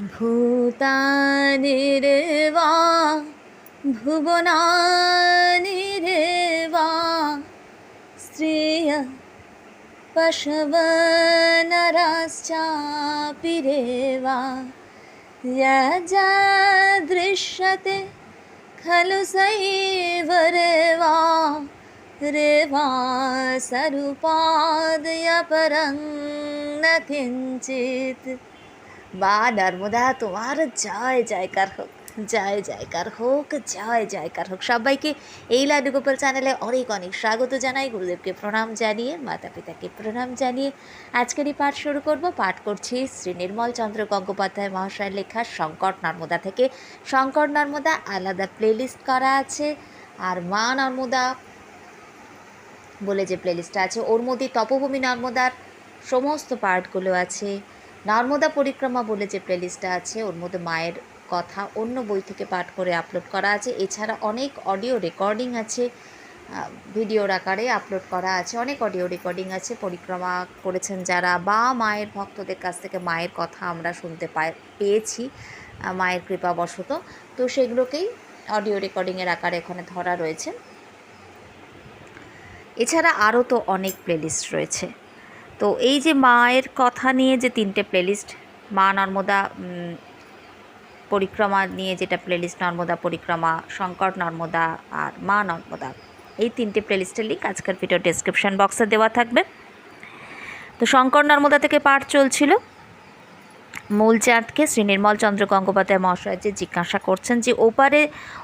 भूतानिर्वा भुवनानिर्वा स्त्रिय पशवनराश्चापि रेवा यजादृश्यते खलु सैव रेवा रेवा सरूपादय परं न किञ्चित् বা নর্মদা, তোমার জয় জয়কার হোক, জয় জয়কার হোক, জয় জয়কার হোক। সবাইকে এই লাড্ডু গোপাল চ্যানেলে অনেক অনেক স্বাগত জানাই। গুরুদেবকে প্রণাম জানিয়ে মাতা পিতাকে প্রণাম জানিয়ে আজকের এই পাঠ শুরু করব। পাঠ করছি শ্রী নির্মল চন্দ্র গঙ্গোপাধ্যায় মহাশয়ের লেখা শঙ্কর নর্মদা থেকে। শঙ্কর নর্মদা আলাদা প্লেলিস্ট করা আছে। আর মা নর্মদা বলে যে প্লেলিস্টটা আছে, ওর মধ্যে তপভূমি নর্মদার সমস্ত পার্টগুলো আছে। নর্মদা পরিক্রমা বলে যে প্লেলিস্টটা আছে, ওর মধ্যে মায়ের কথা অন্য বই থেকে পাঠ করে আপলোড করা আছে। এছাড়া অনেক অডিও রেকর্ডিং আছে ভিডিওর আকারে আপলোড করা আছে, অনেক অডিও রেকর্ডিং আছে। পরিক্রমা করেছেন যারা বা মায়ের ভক্তদের কাছ থেকে মায়ের কথা আমরা শুনতে পেয়েছি মায়ের কৃপাবশত। তো সেগুলোকেই অডিও রেকর্ডিংয়ের আকারে এখানে ধরা রয়েছে। এছাড়া আরও তো অনেক প্লেলিস্ট রয়েছে। তো এই যে মায়ের কথা নিয়ে যে তিনটে প্লেলিস্ট মা নর্মদা পরিক্রমা নিয়ে যেটা প্লেলিস্ট নর্মদা, পরিক্রমা, শঙ্কর নর্মদা আর মা নর্মদা, এই তিনটে প্লেলিস্টের লিঙ্ক আজকের ভিডিও ডেসক্রিপশন বক্সে দেওয়া থাকবে। তো শঙ্কর নর্মদা থেকে পাঠ চলছিল। মূলচাঁদকে শ্রী নির্মল চন্দ্র গঙ্গোপাধ্যায় মহাশয় যে জিজ্ঞাসা করছেন যে ওপারে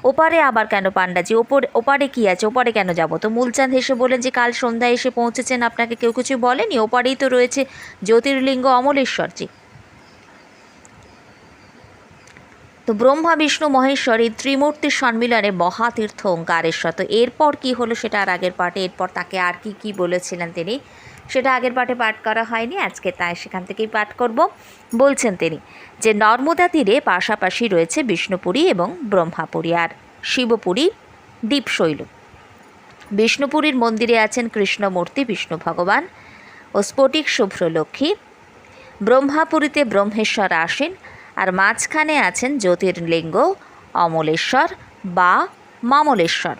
ওপারে আবার কেন পাণ্ডাজি? ওপরে, ওপারে কি আছে? ওপারে কেন যাব? তো মূলচাঁদ হেসে বলেন যে কাল সন্ধ্যায় এসে পৌঁছেছেন, আপনাকে কেউ কিছু বলেনি? ওপারেই তো রয়েছে জ্যোতির্লিঙ্গ অমলেশ্বরজি। তো ব্রহ্মা, বিষ্ণু, মহেশ্বর এই ত্রিমূর্তির সম্মিলনে মহাতীর্থ ওঙ্কারেশ্বর। তো এরপর কি হলো সেটা আর আগের পাঠে, এরপর তাকে আর কি কি বলেছিলেন তিনি? সেটা আগের পাঠে পাঠ করা হয়নি, আজকে তাই সেখান থেকেই পাঠ করব। বলছেন তিনি যে, নর্মদা তীরে পাশাপাশি রয়েছে বিষ্ণুপুরী এবং ব্রহ্মাপুরী আর শিবপুরী দ্বীপশৈল। বিষ্ণুপুরীর মন্দিরে আছেন কৃষ্ণমূর্তি বিষ্ণু ভগবান ও স্ফটিক শুভ্র লক্ষ্মী ব্রহ্মাপুরীতে ব্রহ্মেশ্বর আসেন আর মাঝখানে আছেন জ্যোতির্লিঙ্গ, অমলেশ্বর বা মামলেশ্বর।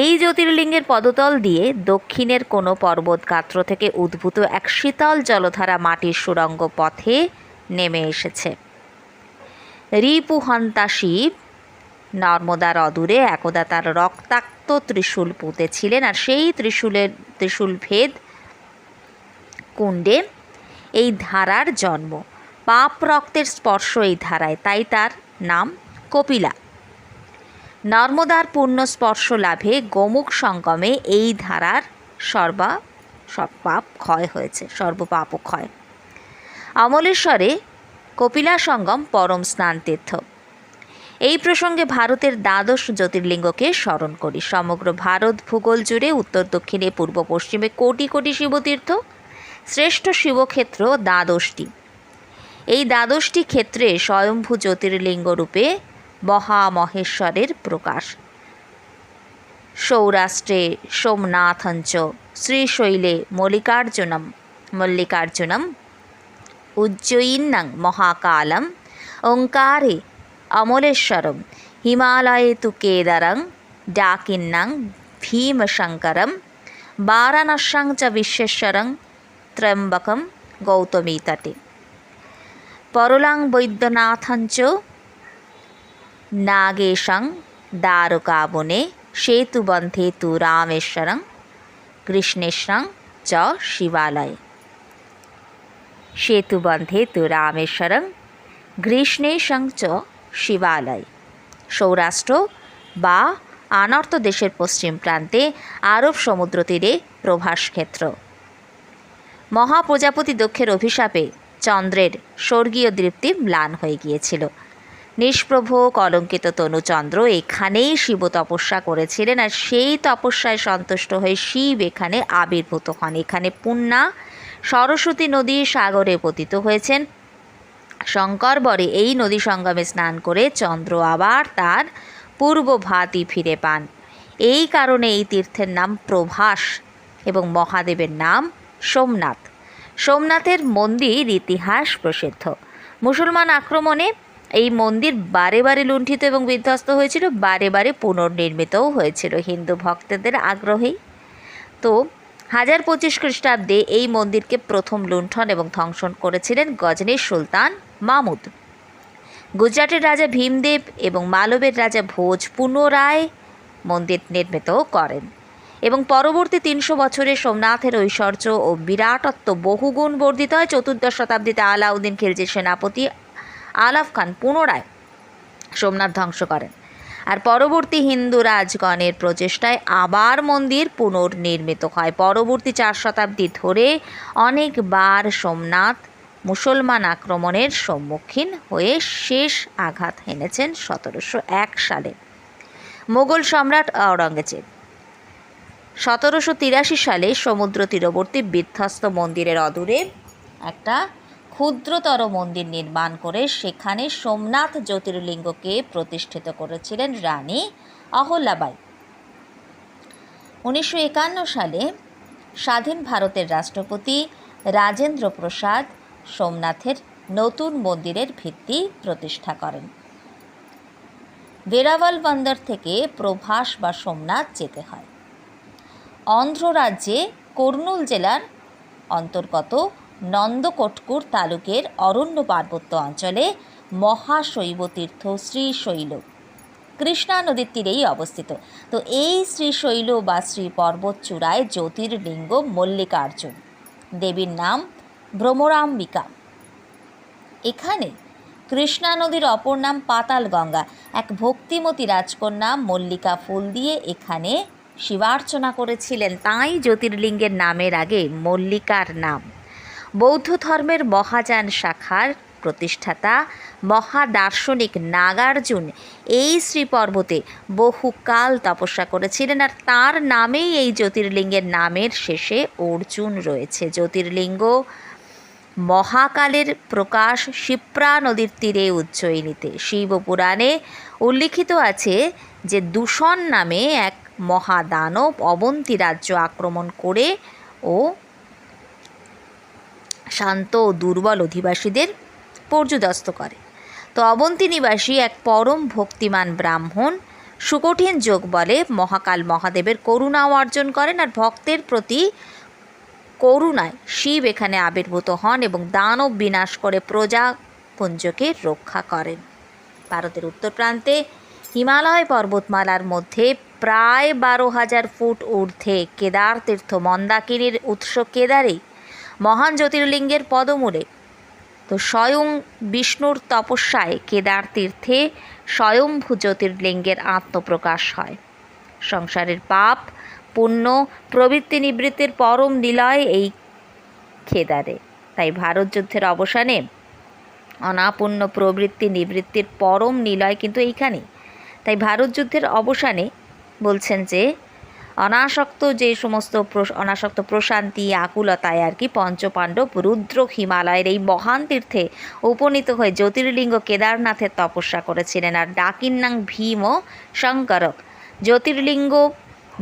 এই জ্যোতির্লিঙ্গের পদতল দিয়ে দক্ষিণের কোনো পর্বত গাত্র থেকে উদ্ভূত এক শীতল জলধারা মাটির সুড়ঙ্গ পথে নেমে এসেছে। রিপুহন্তা শিব নর্মদার অদূরে একদা তার রক্তাক্ত ত্রিশূল পুঁতেছিলেন আর সেই ত্রিশূলের ত্রিশূল ভেদ কুণ্ডে এই ধারার জন্ম। পাপ রক্তের স্পর্শ এই ধারায়, তাই তার নাম কপিলা। নর্মদার পূর্ণ স্পর্শ লাভে গোমুখ সঙ্গমে এই ধারার সর্বা সব পাপ ক্ষয় হয়েছে, সর্বপাপ ক্ষয়। অমলেশ্বরে কপিলা সঙ্গম পরম স্নান তীর্থ। এই প্রসঙ্গে ভারতের দ্বাদশ জ্যোতির্লিঙ্গকে স্মরণ করি। সমগ্র ভারত ভূগোল জুড়ে উত্তর দক্ষিণে, পূর্ব পশ্চিমে কোটি কোটি শিবতীর্থ, শ্রেষ্ঠ শিবক্ষেত্র দ্বাদশটি। এই দ্বাদশটি ক্ষেত্রে স্বয়ম্ভু জ্যোতির্লিঙ্গ রূপে মহামহেশ্বরের প্রকাশ। সৌরাষ্ট্রে সোমনাথঞ্চ, শ্রীশৈলে মল্লিকার্জুনম মল্লিকার্জুনম, উজ্জয়িন্নাং মহাকালম, ওঙ্কারে অমলেশ্বরম, হিমালয়ে তু কেদারং, ডাকিন্নাং ভীমশঙ্করম বারাণস্যাং চ বিশ্বেশ্বরং ত্র্যম্বকম গৌতমী তটে। পরলাং বৈদ্যনাথঞ্চ নাগেশং দ্বারকাবনে সেতুবন্ধে তু রামেশ্বরং কৃষ্ণেশ্বরং চ শিবালয়ে সেতুবন্ধে তু রামেশ্বরং গ্রীষ্ণেশং চ শিবালয় সৌরাষ্ট্র বা আনর্ত দেশের পশ্চিম প্রান্তে আরব সমুদ্র তীরে প্রভাসক্ষেত্র মহাপ্রজাপতি দক্ষের অভিশাপে চন্দ্রের স্বর্গীয় দৃপ্তি ম্লান হয়ে গিয়েছিল নিষ্প্রভ কলঙ্কিত তনুচন্দ্র এখানেই শিব তপস্যা করেছিলেন আর সেই তপস্যায় সন্তুষ্ট হয়ে শিব এখানে আবির্ভূত হন। এখানে পুণ্যা সরস্বতী নদী সাগরে পতিত হয়েছেন। শঙ্করবরে এই নদী সঙ্গমে স্নান করে চন্দ্র আবার তার পূর্ব ভাতি ফিরে পান। এই কারণে এই তীর্থের নাম প্রভাস এবং মহাদেবের নাম সোমনাথ। সোমনাথের মন্দির ইতিহাস প্রসিদ্ধ। মুসলমান আক্রমণে এই মন্দির বারে বারে লুণ্ঠিত এবং বিধ্বস্ত হয়েছিল, বারে বারে পুনর্নির্মিতও হয়েছিল হিন্দু ভক্তদের আগ্রহেই তো হাজার পঁচিশ খ্রিস্টাব্দে এই মন্দিরকে প্রথম লুণ্ঠন এবং ধ্বংসন করেছিলেন গজনীর সুলতান মামুদ। গুজরাটের রাজা ভীমদেব এবং মালবের রাজা ভোজ পুনরায় মন্দির নির্মিত করেন এবং পরবর্তী তিনশো বছরে সোমনাথের ঐশ্বর্য ও বিরাটত্ব বহুগুণ বর্ধিত হয়। চতুর্দশ শতাব্দীতে আলাউদ্দিন খিলজির সেনাপতি আলাফ খান পুনরায় সোমনাথ ধ্বংস করেন। আর পরবর্তী হিন্দু রাজগণের প্রচেষ্টায় আবার মন্দির পুনর্নির্মিত হয়। পরবর্তী চার শতাব্দী ধরে অনেকবার সোমনাথ মুসলমান আক্রমণের সম্মুখীন হয়ে শেষ আঘাত হেনেছেন সতেরোশো এক সালে। মোগল সম্রাট আওরঙ্গজেব সতেরোশো তিরাশি সালে সমুদ্র তীরবর্তী বিধ্বস্ত মন্দিরের অদূরে একটা ক্ষুদ্রতর মন্দির নির্মাণ করে সেখানে সোমনাথ জ্যোতির্লিঙ্গকে প্রতিষ্ঠিত করেছিলেন রানী অহল্যাবাই উনিশশো একান্ন সালে স্বাধীন ভারতের রাষ্ট্রপতি রাজেন্দ্র প্রসাদ সোমনাথের নতুন মন্দিরের ভিত্তি প্রতিষ্ঠা করেন। বেরাওয়াল বন্দর থেকে প্রভাস বা সোমনাথ যেতে হয়। অন্ধ্র রাজ্যে কর্নুল জেলার অন্তর্গত নন্দকটকুর তালুকের অরণ্য পার্বত্য অঞ্চলে মহাশৈবতীর্থ শ্রীশৈল। কৃষ্ণা নদীর তীরেই অবস্থিত। তো এই শ্রীশৈল বা শ্রী পর্বত চূড়ায় জ্যোতির্লিঙ্গ মল্লিকার্জুন। দেবীর নাম ভ্রমরাম্বিকা। এখানে কৃষ্ণা নদীর অপর নাম পাতাল গঙ্গা এক ভক্তিমতী রাজকন্যা মল্লিকা ফুল দিয়ে এখানে শিবার্চনা করেছিলেন। তাই জ্যোতির্লিঙ্গের নামের আগে মল্লিকার নাম। বৌদ্ধ ধর্মের মহাযান শাখার প্রতিষ্ঠাতা মহাদার্শনিক নাগার্জুন এই শ্রীপর্বতে বহুকাল তপস্যা করেছিলেন আর তার নামেই এই জ্যোতির্লিঙ্গের নামের শেষে অর্জুন রয়েছে। জ্যোতির্লিঙ্গ মহাকালের প্রকাশ শিপ্রা নদীর তীরে উজ্জয়িনীতে। শিব পুরাণে উল্লিখিত আছে যে দূষণ নামে এক মহাদানব অবন্তী রাজ্য আক্রমণ করে ও শান্ত ও দুর্বল অধিবাসীদের পর্যুদস্ত করে। তো অবন্তী নিবাসী এক পরম ভক্তিমান ব্রাহ্মণ সুকঠিন যোগ বলে মহাকাল মহাদেবের করুণাও অর্জন করেন আর ভক্তের প্রতি করুণায় শিব এখানে আবির্ভূত হন এবং দানব বিনাশ করে প্রজাপুঞ্জকে রক্ষা করেন। ভারতের উত্তর প্রান্তে হিমালয় পর্বতমালার মধ্যে প্রায় বারো হাজার ফুট ঊর্ধ্বে কেদার তীর্থ মন্দাকিনীর উৎস কেদারেই মহান জ্যোতির্লিঙ্গের পদমূলে। তো স্বয়ং বিষ্ণুর তপস্যায় কেদার তীর্থে স্বয়ংভূ জ্যোতির্লিঙ্গের আত্মপ্রকাশ হয়। সংসারের পাপ, পুণ্য, প্রবৃত্তি নিবৃত্তির পরম নিলয় এই কেদারে। তাই ভারত যুদ্ধের অবসানে অনাপূর্ণ প্রবৃত্তি নিবৃত্তির পরম নিলয় কিন্তু এইখানেই। তাই ভারত যুদ্ধের অবসানে বলছেন যে অনাসক্ত যে সমস্ত অনাসক্ত প্রশান্তি, আকুলতায় আর কি পঞ্চপাণ্ডব রুদ্র হিমালয়ের এই মহান তীর্থে উপনীত হয়ে জ্যোতির্লিঙ্গ কেদারনাথের তপস্যা করেছিলেন আর ডাকিন ডাকিন্নাং ভীম ও শঙ্করক জ্যোতির্লিঙ্গ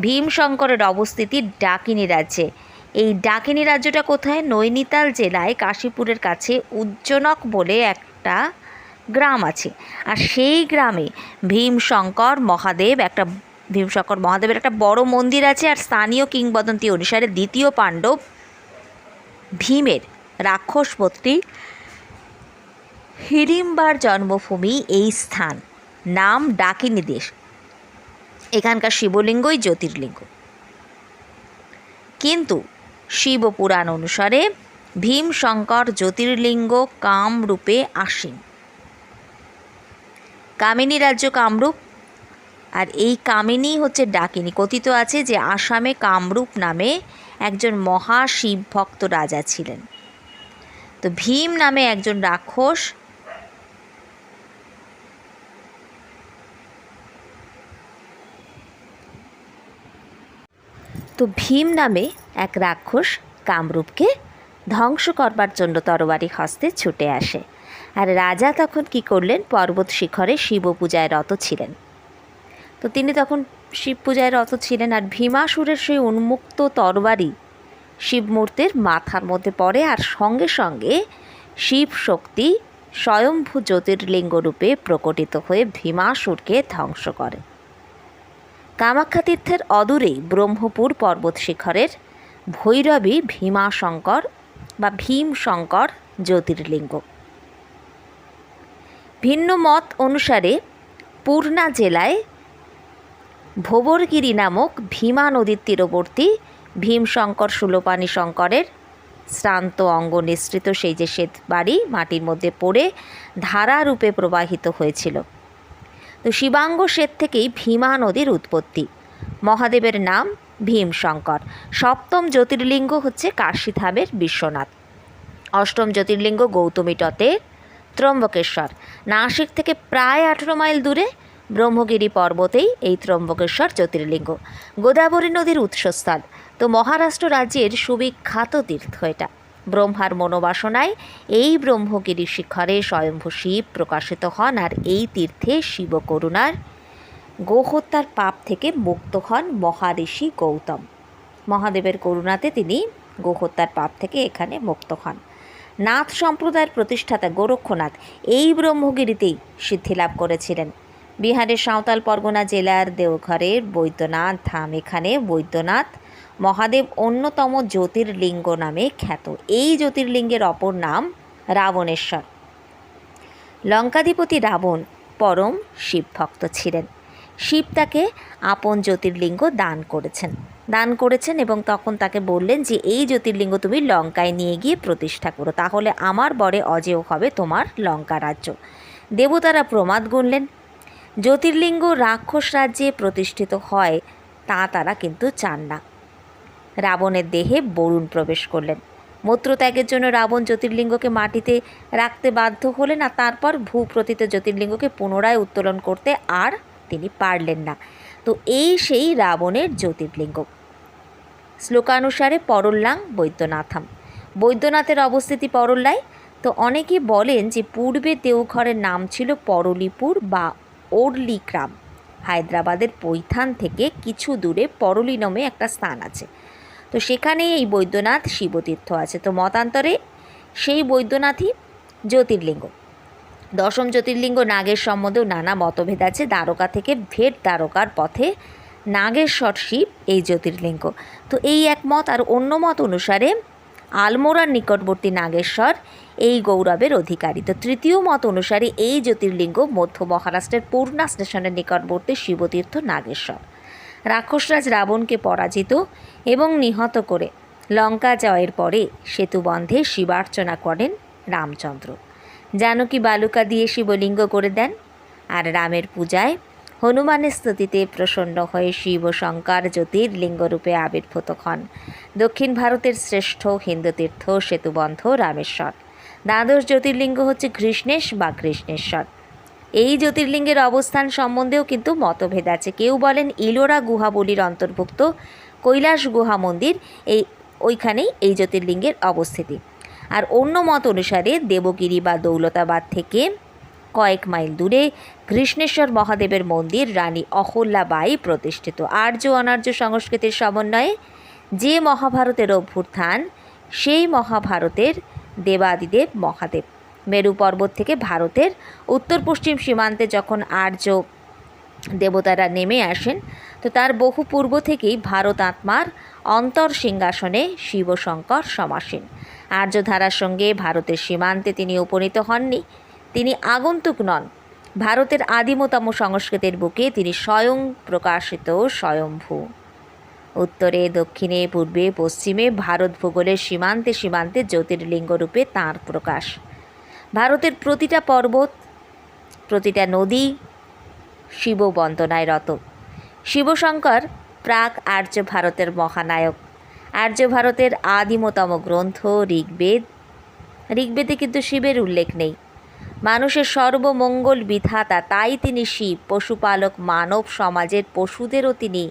ভীম শঙ্করের অবস্থিতি ডাকিনী রাজ্যে। এই ডাকিনী রাজ্যটা কোথায়? নৈনিতাল জেলায় কাশীপুরের কাছে উজ্জনক বলে একটা গ্রাম আছে। আর সেই গ্রামে ভীমশঙ্কর মহাদেব একটা ভীমশঙ্কর মহাদেবের একটা বড় মন্দির আছে আর স্থানীয় কিংবদন্তি অনুসারে দ্বিতীয় পাণ্ডব ভীমের রাক্ষসপত্রী হিড়িম্বার জন্মভূমি এই স্থান। নাম ডাকিনী দেশ। এখানকার শিবলিঙ্গই জ্যোতির্লিঙ্গ। কিন্তু শিবপুরাণ অনুসারে ভীমশঙ্কর জ্যোতির্লিঙ্গ কামরূপে আসেন। কামিনী রাজ্য কামরূপ আর এই কামিনী হচ্ছে ডাকিনী। কথিত আছে যে আসামে কামরূপ নামে একজন মহা শিব ভক্ত রাজা ছিলেন। তো ভীম নামে একজন রাক্ষস তো ভীম নামে এক রাক্ষস কামরূপকে ধ্বংস করবার জন্য তরবারি হস্তে ছুটে আসে। আর রাজা তখন কি করলেন? পর্বত শিখরে শিব পূজায় রত ছিলেন। তো তিনি তখন শিব পূজায় রত ছিলেন আর ভীমাসুরের সেই উন্মুক্ত তরবারি শিব মূর্তির মাথার মধ্যে পড়ে আর সঙ্গে সঙ্গে শিব শক্তি স্বয়ম্ভু জ্যোতির্লিঙ্গ রূপে প্রকটিত হয়ে ভীমাসুরকে ধ্বংস করে। কামাখ্যা তীর্থের অদূরেই ব্রহ্মপুর পর্বত শিখরের ভৈরবী ভীমাশঙ্কর বা ভীমশঙ্কর জ্যোতির্লিঙ্গ। ভিন্ন মত অনুসারে পূর্ণা জেলায় ভোবরগিরি নামক ভীমা নদীর তীরবর্তী ভীমশঙ্কর সুলোপানি শঙ্করের শ্রান্ত অঙ্গ নিঃসৃত সেই যে শ্বেত বাড়ি মাটির মধ্যে পড়ে ধারারূপে প্রবাহিত হয়েছিল। তো শিবাঙ্গ শ্বেত থেকেই ভীমা নদীর উৎপত্তি। মহাদেবের নাম ভীমশঙ্কর। সপ্তম জ্যোতির্লিঙ্গ হচ্ছে কাশীধামের বিশ্বনাথ। অষ্টম জ্যোতির্লিঙ্গ গৌতমী তটের ত্রম্বকেশ্বর। নাসিক থেকে প্রায় আঠেরো মাইল দূরে ব্রহ্মগিরি পর্বতেই এই ত্রম্বকেশ্বর জ্যোতির্লিঙ্গ। গোদাবরী নদীর উৎসস্থল। তো মহারাষ্ট্র রাজ্যের সুবিখ্যাত তীর্থ এটা। ব্রহ্মার মনোবাসনায় এই ব্রহ্মগিরি শিখরে স্বয়ম্ভু শিব প্রকাশিত হন আর এই তীর্থে শিব করুণার গোহত্যার পাপ থেকে মুক্ত হন মহারিষি গৌতম। মহাদেবের করুণাতে তিনি গোহত্যার পাপ থেকে এখানে মুক্ত হন। নাথ সম্প্রদায়ের প্রতিষ্ঠাতা গোরক্ষনাথ এই ব্রহ্মগিরিতেই সিদ্ধি লাভ করেছিলেন। বিহারের সাঁওতাল পরগনা জেলার দেওঘরের বৈদ্যনাথ ধাম। এখানে বৈদ্যনাথ মহাদেব অন্যতম জ্যোতির্লিঙ্গ নামে খ্যাত। এই জ্যোতির্লিঙ্গের অপর নাম রাবণেশ্বর। লঙ্কাধিপতি রাবণ পরম শিবভক্ত ছিলেন। শিব তাকে আপন জ্যোতির্লিঙ্গ দান করেছেন। দান করেছেন এবং তখন তাকে বললেন যে, এই জ্যোতির্লিঙ্গ তুমি লঙ্কায় নিয়ে গিয়ে প্রতিষ্ঠা করো। তাহলে আমার বরে অজেয় হবে তোমার লঙ্কা রাজ্য। দেবতারা প্রমাদ গুনলেন। জ্যোতির্লিঙ্গ রাক্ষস রাজ্যে প্রতিষ্ঠিত হয়, তা তারা কিন্তু চান না। রাবণের দেহে বরুণ প্রবেশ করলেন। মূত্রত্যাগের জন্য রাবণ জ্যোতির্লিঙ্গকে মাটিতে রাখতে বাধ্য হলেন আর তারপর ভূপ্রতিত জ্যোতির্লিঙ্গকে পুনরায় উত্তোলন করতে আর তিনি পারলেন না। তো এই সেই রাবণের জ্যোতির্লিঙ্গ। শ্লোকানুসারে পরল্লাং বৈদ্যনাথম। বৈদ্যনাথের অবস্থিতি পরল্লায়। তো অনেকে বলেন যে পূর্বে দেওঘরের নাম ছিল পরলিপুর বা ওরলিগ্রাম হায়দ্রাবাদের পৈথান থেকে কিছু দূরে পরলি নামে একটা স্থান আছে। তো সেখানে এই বৈদ্যনাথ শিবতীর্থ আছে। তো মতান্তরে সেই বৈদ্যনাথই জ্যোতির্লিঙ্গ। দশম জ্যোতির্লিঙ্গ নাগের সম্বন্ধেও নানা মতভেদ আছে। দ্বারকা থেকে ভেট দ্বারকার পথে নাগেশ্বর শিব এই জ্যোতির্লিঙ্গ। তো এই এক মত আর অন্য মত অনুসারে আলমোড়ার নিকটবর্তী নাগেশ্বর এই গৌরবের অধিকারী। তো তৃতীয় মত অনুসারে এই জ্যোতির্লিঙ্গ মধ্য মহারাষ্ট্রের পূর্ণা স্টেশনের নিকটবর্তী শিবতীর্থ নাগেশ্বর। রাক্ষসরাজ রাবণকে পরাজিত এবং নিহত করে লঙ্কা জয়ের পরে সেতুবন্ধে শিবার্চনা করেন রামচন্দ্র। জানকী বালুকা দিয়ে শিবলিঙ্গ করে দেন আর রামের পূজায় হনুমানের স্তুতিতে প্রসন্ন হয়ে শিব শঙ্কর জ্যোতির্লিঙ্গরূপে আবির্ভূত হন। দক্ষিণ ভারতের শ্রেষ্ঠ হিন্দু তীর্থ সেতুবন্ধ রামেশ্বর। দ্বাদশ জ্যোতির্লিঙ্গ হচ্ছে কৃষ্ণেশ বা কৃষ্ণেশ্বর। এই জ্যোতির্লিঙ্গের অবস্থান সম্বন্ধেও কিন্তু মতভেদ আছে। কেউ বলেন ইলোরা গুহাবলির অন্তর্ভুক্ত, কৈলাস গুহা মন্দির, এই, ওইখানেই এই জ্যোতির্লিঙ্গের অবস্থিতি। আর অন্য মত অনুসারে দেবগিরি বা দৌলতাবাদ থেকে কয়েক মাইল দূরে কৃষ্ণেশ্বর মহাদেবের মন্দির রানী অহল্যাবাই প্রতিষ্ঠিত। আর্য অনার্য সংস্কৃতির সমন্বয়ে যে মহাভারতের অভ্যুত্থান, সেই মহাভারতের দেবাদিদেব মহাদেব। মেরু পর্বত থেকে ভারতের উত্তর পশ্চিম সীমান্তে যখন আর্য দেবতারা নেমে আসেন, তো তার বহু পূর্ব থেকেই ভারত আত্মার অন্তর সিংহাসনে শিবশঙ্কর সমাসীন। আর্যধারার সঙ্গে ভারতের সীমান্তে তিনি উপনীত হননি। তিনি আগন্তুক নন। ভারতের আদিমতম সংস্কৃতির বুকে তিনি স্বয়ং প্রকাশিত স্বয়ম্ভূ। উত্তরে, দক্ষিণে, পূর্বে, পশ্চিমে, ভারত ভূগোলের সীমান্তে সীমান্তে জ্যোতির্লিঙ্গ রূপে তাঁর প্রকাশ। ভারতের প্রতিটা পর্বত, প্রতিটা নদী শিব বন্দনায় রত। শিবশঙ্কর প্রাক আর্য ভারতের মহানায়ক। আর্য ভারতের আদিমতম গ্রন্থ ঋগ্বেদ। ঋগ্বেদে কিন্তু শিবের উল্লেখ নেই। মানুষের সর্বমঙ্গল বিধাতা তাই তিনি শিব, পশুপালক, মানব সমাজের পশুদেরও তিনি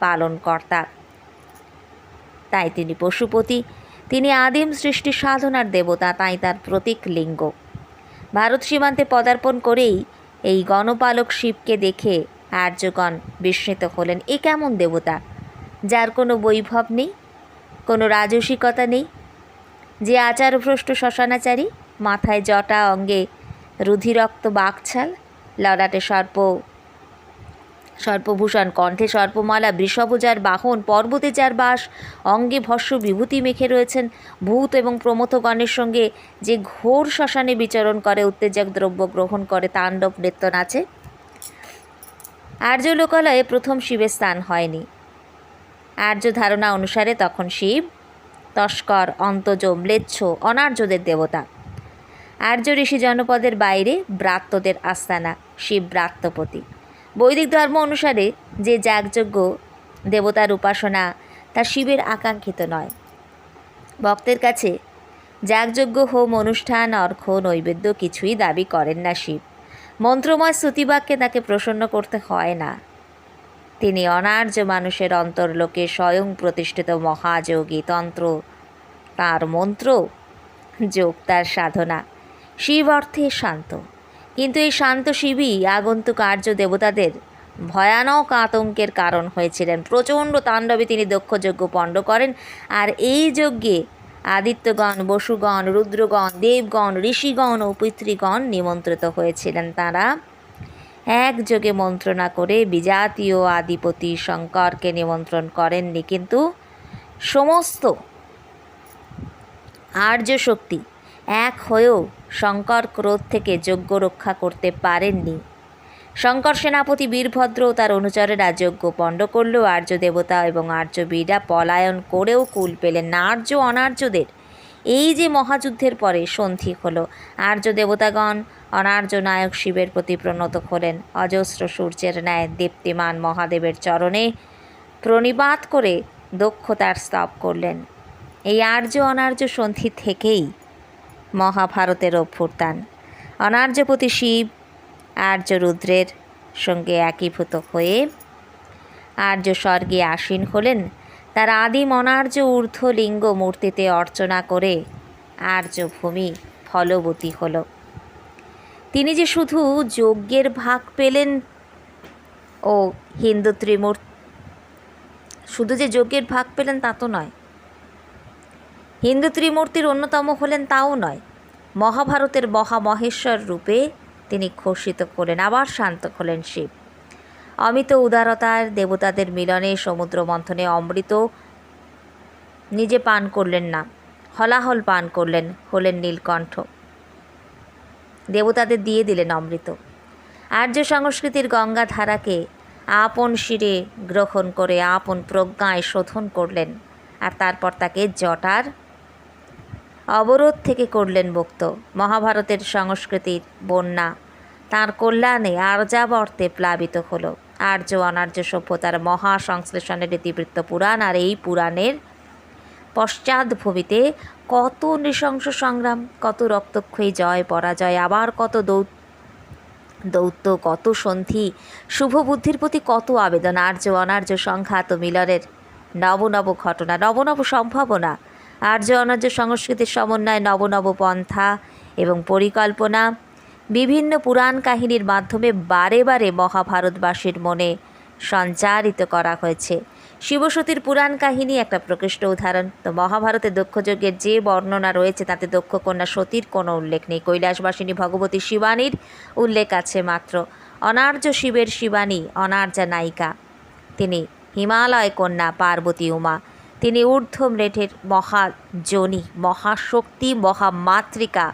পালনকর্তা। তাই তিনি পশুপতি, তিনি আদিম সৃষ্টি সাধনার দেবতা, তাই তার প্রতীক লিঙ্গ। ভারত সীমান্তে পদার্পণ করেই এই গণপালক শিবকে দেখে আর্যগণ বিস্মিত হলেন। এ কেমন দেবতা? যার কোনো বৈভব নেই, কোনো রাজসিকতা নেই, যে আচারভ্রষ্ট শ্মশানাচারী, মাথায় জটা অঙ্গে রুধিরক্ত বাকছাল, ললাটে সর্প সর্পভূষণ, কণ্ঠে সর্পমালা, বৃষভজার বাহন, পর্বতে যার বাস, অঙ্গে ভস্য বিভূতি মেখে রয়েছেন ভূত এবং প্রমথগণের সঙ্গে যে ঘোর শ্মশানে বিচরণ করে, উত্তেজক দ্রব্য গ্রহণ করে তাণ্ডব নৃত্য নাচে আর্য লোকালয়ে প্রথম শিবের স্থান হয়নি। আর্য ধারণা অনুসারে তখন শিব, তস্কর, অন্তজ, ম্লেচ্ছ, অনার্যদের দেবতা। আর্য ঋষি জনপদের বাইরে ব্রাত্যদের আস্তানা শিব ব্রাত্যপতি বৈদিক ধর্ম অনুসারে যে যাগযজ্ঞ দেবতার উপাসনা তা শিবের আকাঙ্ক্ষিত নয়। ভক্তের কাছে যাগযজ্ঞ, হোম অনুষ্ঠান অর্ঘ নৈবেদ্য কিছুই দাবি করেন না শিব। মন্ত্রময় স্তুতিবাক্যে তাকে প্রসন্ন করতে হয় না। তিনি অনার্য মানুষের অন্তর্লোকে স্বয়ং প্রতিষ্ঠিত মহাযোগী তন্ত্র। তার মন্ত্র, যোগ, তার সাধনা, শিব অর্থে শান্ত। কিন্তু এই শান্ত শিবই আগন্তুক আর্য দেবতাদের ভয়ানক আতঙ্কের কারণ হয়েছিলেন। প্রচণ্ড তাণ্ডবে তিনি দক্ষযজ্ঞ পণ্ড করেন আর এই যজ্ঞে আদিত্যগণ, বসুগণ, রুদ্রগণ, দেবগণ, ঋষিগণ ও পিতৃগণ নিমন্ত্রিত হয়েছিলেন। তারা একযোগে মন্ত্রণা করে বিজাতীয় আদিপতি শঙ্করকে নিমন্ত্রণ করেননি। কিন্তু সমস্ত আর্য শক্তি এক হয়েও শঙ্কর ক্রোধ থেকে যজ্ঞ রক্ষা করতে পারেননি। শঙ্কর সেনাপতি বীরভদ্র ও তার অনুচরেরা যজ্ঞ পণ্ড করলেও আর্য দেবতা এবং আর্য বীরা পলায়ন করেও কুল পেলেন না। আর্য অনার্যদের এই যে মহাযুদ্ধের পরে সন্ধি হলো। আর্য দেবতাগণ অনার্য নায়ক শিবের প্রতি প্রণত হলেন। অজস্র সূর্যের ন্যায় দীপ্তিমান মহাদেবের চরণে প্রণিপাত করে দক্ষতার স্তব করলেন। এই আর্য অনার্য সন্ধি থেকেই মহাভারতের অভ্যুত্থান। অনার্যপতি শিব, আর্য রুদ্রের সঙ্গে একীভূত হয়ে আর্য স্বর্গে আসীন হলেন। তার আদিম অনার্য ঊর্ধ্ব লিঙ্গ মূর্তিতে অর্চনা করে আর্য ভূমি ফলবতী হল। তিনি যে শুধু যজ্ঞের ভাগ পেলেন ও হিন্দু ত্রিমূর শুধু যে যজ্ঞের ভাগ পেলেন তা তো নয় হিন্দু ত্রিমূর্তির অন্যতম হলেন তাও নয়। মহাভারতের মহামহেশ্বর রূপে তিনি ঘোষিত করলেন, আবার শান্ত হলেন শিব। অমিত উদারতার দেবতাদের মিলনে সমুদ্র মন্থনে অমৃত নিজে পান করলেন না, হলাহল পান করলেন, হলেন নীলকণ্ঠ। দেবতাদের দিয়ে দিলেন অমৃত। আর্য সংস্কৃতির গঙ্গা ধারাকে আপন শিরে গ্রহণ করে, আপন প্রজ্ঞায় শোধন করলেন, আর তারপর তাকে জটার অবরোধ থেকে করলেন মুক্ত মহাভারতের সংস্কৃতির বন্যা। তাঁর কল্যাণে আর্যাবর্তে প্লাবিত হলো। আর্য অনার্য সভ্যতার মহা সংশ্লেষণের ইতিবৃত্ত পুরাণ আর এই পুরাণের পশ্চাৎভূমিতে কত নৃশংস সংগ্রাম, কত রক্তক্ষয়ী জয়, পরাজয়, আবার কত দৌ দৌত্য, কত সন্ধি, শুভ বুদ্ধির প্রতি কত আবেদন, আর্য অনার্য সংঘাত, মিলনের নব নব ঘটনা নব নব সম্ভাবনা আর্য অনার্য সংস্কৃতির সমন্বয়ে নব নব পন্থা এবং পরিকল্পনা, বিভিন্ন পুরাণ কাহিনীর মাধ্যমে বারে বারে মহাভারতবাসীর মনে সঞ্চারিত করা হয়েছে। শিবসতীর পুরাণ কাহিনী একটা প্রকৃষ্ট উদাহরণ। তো মহাভারতে দক্ষযজ্ঞের যে বর্ণনা রয়েছে, তাতে দক্ষ কন্যা সতীর কোনো উল্লেখ নেই। কৈলাসবাসিনী ভগবতী শিবানীর উল্লেখ আছে মাত্র। অনার্য শিবের শিবানী, অনার্যা নায়িকা। তিনি হিমালয় কন্যা পার্বতী উমা। তিনি ঊর্ধ্ব মৃঠের মহাজনী মহাশক্তি, মহামাতৃকা।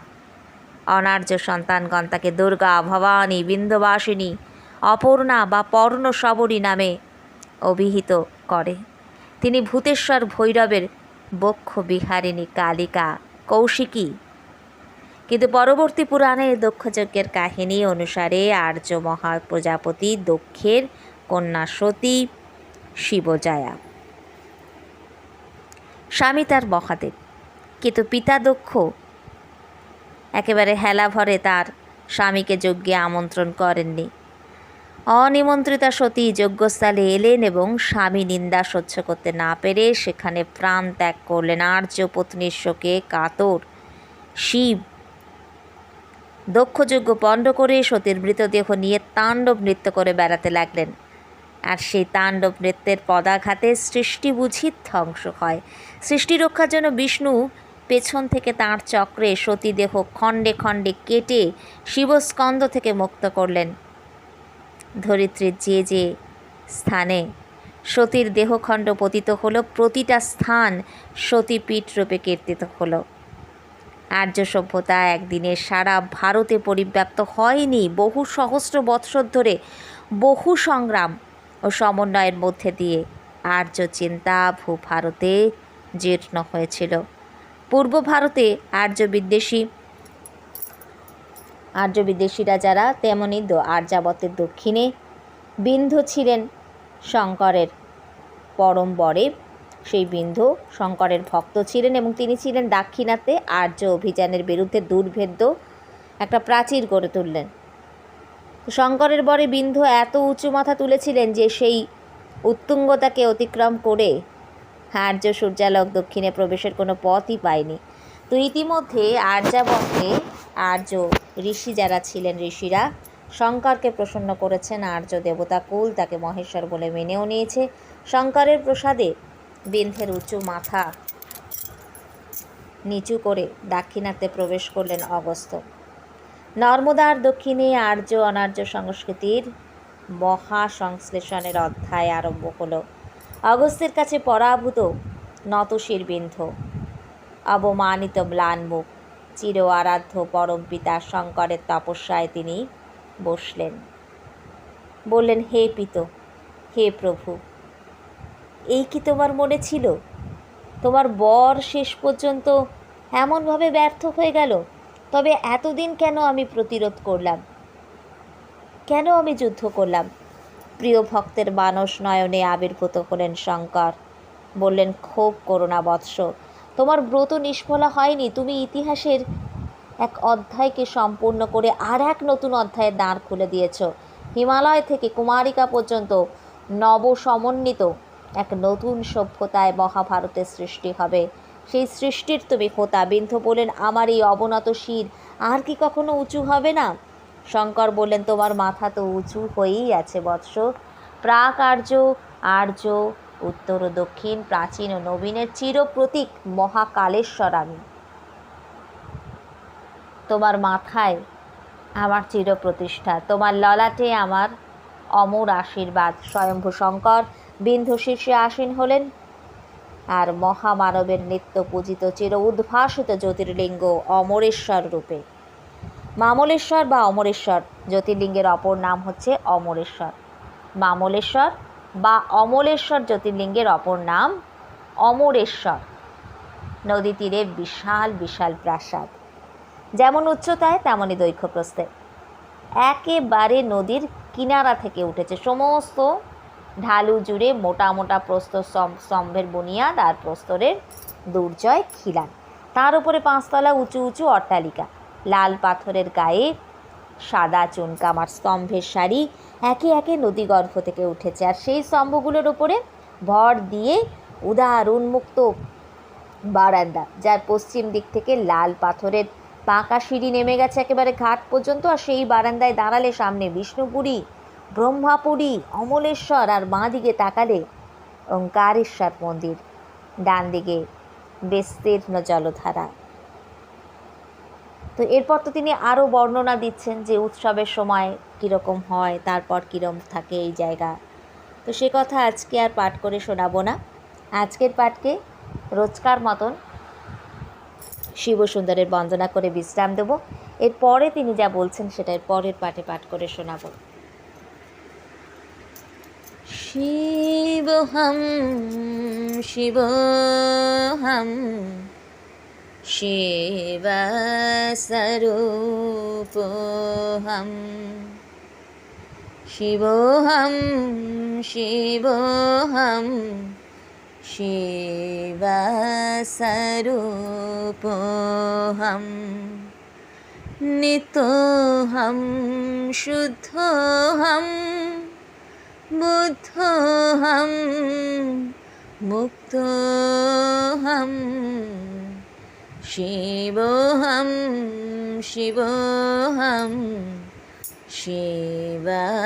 অনার্য সন্তানগণ তাকে দুর্গা, ভবানী, বিন্দবাসিনী, অপর্ণা বা পর্ণ সবরী নামে অভিহিত করে। তিনি ভূতেশ্বর ভৈরবের বক্ষ বিহারিণী কালিকা, কৌশিকী। কিন্তু পরবর্তী পুরাণে দক্ষযজ্ঞের কাহিনী অনুসারে আর্য মহা প্রজাপতি দক্ষের কন্যা সতী শিবজয়া। স্বামী তার মহাদেব। কিন্তু পিতা দক্ষ একেবারে হেলা ভরে তার স্বামীকে যজ্ঞে আমন্ত্রণ করেননি। অনিমন্ত্রিতা সতী যজ্ঞস্থলে এলেন এবং স্বামী নিন্দা সহ্য করতে না পেরে সেখানে প্রাণ ত্যাগ করলেন আর্য পত্নীর শোকে কাতর। শিব দক্ষযজ্ঞ পণ্ড করে সতীর মৃতদেহ নিয়ে তাণ্ডব নৃত্য করে বেড়াতে লাগলেন। আর সেই তাণ্ডব নৃত্যের পদাঘাতে সৃষ্টি বুঝি ধ্বংস হয়। সৃষ্টি রক্ষার জন্য বিষ্ণু পেছন থেকে তাঁর চক্রে সতীদেহ খণ্ডে খণ্ডে কেটে শিবস্কন্দ থেকে মুক্ত করলেন। ধরিত্রীর যে যে স্থানে সতীর দেহখণ্ড পতিত হলো, প্রতিটা স্থান সতীপীঠ রূপে কীর্তিত হলো। আর্য সভ্যতা একদিনে সারা ভারতে পরিব্যাপ্ত হয়নি। বহু সহস্র বৎসর ধরে বহু সংগ্রাম ও সমন্বয়ের মধ্যে দিয়ে আর্য চিন্তা ভূভারতে জীর্ণ হয়েছিল। পূর্ব ভারতে আর্য বিদ্বেষী আর্য বিদ্বেষীরা যারা তেমনই আর্যাবতের দক্ষিণে বিন্ধু ছিলেন শঙ্করের পরম বরে সেই বিন্ধু শঙ্করের ভক্ত ছিলেন এবং তিনি ছিলেন দাক্ষিণাতে আর্য অভিযানের বিরুদ্ধে দুর্ভেদ্য একটা প্রাচীর গড়ে তুললেন। শঙ্করের বরে বিন্ধু এত উঁচু মাথা তুলেছিলেন যে সেই উত্তুঙ্গতাকে অতিক্রম করে আর্য সূর্যালোক দক্ষিণে প্রবেশের কোনো পথই পায়নি। তো ইতিমধ্যে আর্যাবর্তে আর্য ঋষি যারা ছিলেন ঋষিরা শঙ্করকে প্রসন্ন করেছেন। আর্য দেবতা কুল তাকে মহেশ্বর বলে মেনেও নিয়েছে। শঙ্করের প্রসাদে বিন্ধের উঁচু মাথা নিচু করে দাক্ষিণাত্যে প্রবেশ করলেন অগস্ত্য নর্মদার দক্ষিণে আর্য অনার্য সংস্কৃতির মহা সংশ্লেষণের অধ্যায় আরম্ভ হলো। অগস্ত্যের কাছে পরাভূত নতশির বিন্ধ অবমানিত ম্লান মুখ চির আরাধ্য পরম পিতা শঙ্করের তপস্যায় তিনি বসলেন। বললেন, হে পিত, হে প্রভু, এই কি তোমার মনে ছিল? তোমার বর শেষ পর্যন্ত এমনভাবে ব্যর্থ হয়ে গেল? তবে এতদিন কেন আমি প্রতিরোধ করলাম? কেন আমি যুদ্ধ করলাম? প্রিয় ভক্তের মানস নয়নে আবির্ভূত হলেন শঙ্কর। বললেন, ক্ষোভ করোনা বৎস, তোমার ব্রত নিষ্ফলা হয়নি, তুমি ইতিহাসের এক অধ্যায়কে সম্পূর্ণ করে আর এক নতুন অধ্যায়ের দাঁড় খুলে দিয়েছ। হিমালয় থেকে কুমারিকা পর্যন্ত নব সমন্বিত এক নতুন সভ্যতায় মহাভারতের সৃষ্টি হবে। সেই সৃষ্টির তুমি হোতা বিন্ধু বলেন আমার এই অবনত শির আর কি কখনো উঁচু হবে না? শঙ্কর বললেন, তোমার মাথা তো উঁচু হয়েই আছে বৎস। প্রাক আর্য আর্য উত্তর ও দক্ষিণ, প্রাচীন ও নবীনের চির প্রতীক মহাকালেশ্বর আমি। তোমার মাথায় আমার চির প্রতিষ্ঠা। তোমার ললাটে আমার অমর আশীর্বাদ। স্বয়ম্ভু শঙ্কর বিন্ধু শীর্ষে আসীন হলেন। আর মহামানবের নিত্য পূজিত চির উদ্ভাসিত জ্যোতির্লিঙ্গ অমরেশ্বর রূপে। মামলেশ্বর বা অমরেশ্বর। জ্যোতির্লিঙ্গের অপর নাম হচ্ছে অমরেশ্বর। মামলেশ্বর বা অমলেশ্বর জ্যোতির্লিঙ্গের অপর নাম অমরেশ্বর। নদী তীরে বিশাল বিশাল প্রাসাদ। যেমন উচ্চতায়, তেমনই দৈর্ঘ্য একেবারে নদীর কিনারা থেকে উঠেছে সমস্ত ঢালু জুড়ে মোটা মোটা প্রস্তর স্তম্ভের বুনিয়াদ আর প্রস্তরের দুর্জয় খিলান। তার উপরে পাঁচতলা উঁচু উঁচু অট্টালিকা। লাল পাথরের গায়ে সাদা চুনকামার স্তম্ভের সারি একে একে নদীগর্ভ থেকে উঠেছে। আর সেই স্তম্ভগুলোর ওপরে ভর দিয়ে উদার, উন্মুক্ত বারান্দা, যার পশ্চিম দিক থেকে লাল পাথরের পাকা সিঁড়ি নেমে গেছে একেবারে ঘাট পর্যন্ত। আর সেই বারান্দায় দাঁড়ালে সামনে বিষ্ণুপুরী, ব্রহ্মাপুরী, অমলেশ্বর আর বাঁ দিকে তাকালে ওঙ্কারেশ্বর মন্দির। ডান দিকে বিস্তীর্ণ জলধারা। তো এরপর তো তিনি আরও বর্ণনা দিচ্ছেন যে উৎসবের সময় কীরকম হয়, তারপর কীরকম থাকে এই জায়গা। তো সে কথা আজকে আর পাঠ করে শোনাবো না। আজকের পাঠকে রোজকার মতন শিবসুন্দরের বন্দনা করে বিশ্রাম দেব। এরপরে তিনি যা বলছেন সেটা পরের পাঠে পাঠ করে শোনাবো। শিবহম শিবহম শিবস্বরূপহম শিবহম শিবহম শিবস্বরূপহম নিতোহম শুদ্ধোহম বুদ্ধোহম মুক্তোহম शिवोऽहं शिवोऽहं शिवसरूपहम्